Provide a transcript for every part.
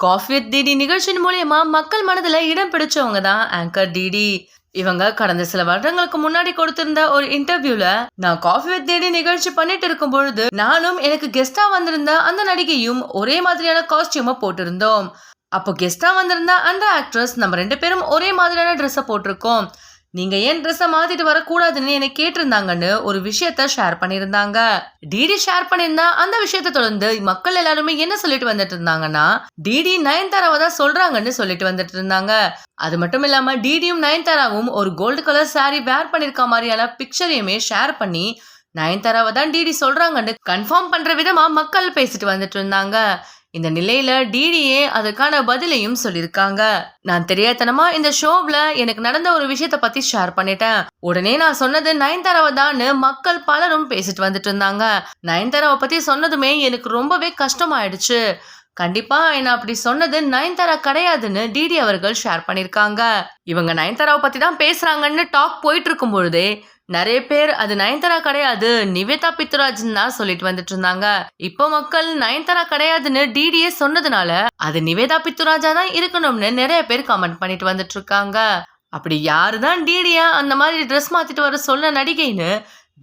Coffee with DD நிகழ்ச்சியின் மூலியமா மக்கள் மனதில் இடம் பிடிச்சவங்க தான் ஆங்கர் டிடி இவங்க கடந்த சில வருடங்களுக்கு முன்னாடி கொடுத்திருந்த ஒரு இன்டர்வியூல நான் காஃபி வித் டிடி நிகழ்ச்சி பண்ணிட்டு இருக்கும் பொழுது நானும் எனக்கு கெஸ்டா வந்திருந்த அந்த நடிகையும் ஒரே மாதிரியான காஸ்டியூமை போட்டிருந்தோம். அப்போ கெஸ்டா வந்திருந்த அந்த ஆக்ட்ரஸ் நம்ம ரெண்டு பேரும் ஒரே மாதிரியான ட்ரெஸ்ஸை போட்டிருக்கோம். நீங்க ஏன் ட்ரெஸ்ஸை மாத்திட்டு வரக்கூடாதுன்னு என்னை கேட்டிருந்தாங்கன்னு ஒரு விஷயத்த ஷேர் பண்ணியிருந்தாங்க. டிடி ஷேர் பண்ணியிருந்தா அந்த விஷயத்தை தொடர்ந்து மக்கள் எல்லாருமே என்ன சொல்லிட்டு வந்துட்டு இருந்தாங்கன்னா டிடி நயன்தாராவை தான் சொல்றாங்கன்னு சொல்லிட்டு வந்துட்டு இருந்தாங்க அது மட்டும் இல்லாம டிடியும் நயன்தாராவும் ஒரு கோல்டு கலர் saree வேர் பண்ணிருக்க மாதிரியான பிக்சரையுமே ஷேர் பண்ணி நயன்தாராவை தான் டிடி சொல்றாங்கன்னு கன்ஃபார்ம் பண்ற விதமா மக்கள் பேசிட்டு வந்துட்டு இருந்தாங்க இந்த நிலையில டிடியே அதுக்கான பதிலையும் சொல்லியிருக்காங்க. நான் தெரியாதனமா இந்த ஷோவில் எனக்கு நடந்த ஒரு விஷயத்த பத்தி ஷேர் பண்ணிட்டேன். உடனே நான் சொன்னது நயன்தாராவை தான் மக்கள் பலரும் பேசிட்டு வந்துட்டு இருந்தாங்க. நயன்தாராவை பத்தி சொன்னதுமே எனக்கு ரொம்பவே கஷ்டமாயிடுச்சு. கண்டிப்பா என்ன அப்படி சொன்னது நயன்தாரா கிடையாதுன்னு டிடி அவர்கள் ஷேர் பண்ணியிருக்காங்க. இவங்க நயன்தாராவை பத்தி தான் பேசுறாங்கன்னு டாக் போயிட்டு இருக்கும் பொழுதே நிறைய பேர் அது நயன்தாரா கிடையாது நிவேதா பித்துராஜ்னு தான் சொல்லிட்டு வந்துட்டு இருந்தாங்க. இப்போ மக்கள் நயன்தாரா கிடையாதுன்னு டிடியே சொன்னதுனால அது நிவேதா பித்துராஜா தான் இருக்கணும்னு நிறைய பேர் கமெண்ட் பண்ணிட்டு வந்துட்டு இருக்காங்க. அப்படி யாரு தான் டிடியா அந்த மாதிரி ட்ரெஸ் மாத்திட்டு வர சொன்ன நடிகைன்னு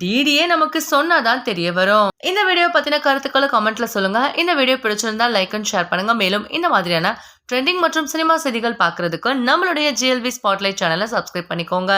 டிடியே நமக்கு சொன்னாதான் தெரிய வரும். இந்த வீடியோ பத்தின கருத்துக்களை கமெண்ட்ல சொல்லுங்க. இந்த வீடியோ பிடிச்சிருந்தா லைக் அண்ட் ஷேர் பண்ணுங்க. மேலும் இந்த மாதிரியான ட்ரெண்டிங் மற்றும் சினிமா செய்திகள் பார்க்கறதுக்கு நம்மளுடைய ஜிஎல்வி ஸ்பாட்லைட் சேனலை சப்ஸ்கிரைப் பண்ணிக்கோங்க.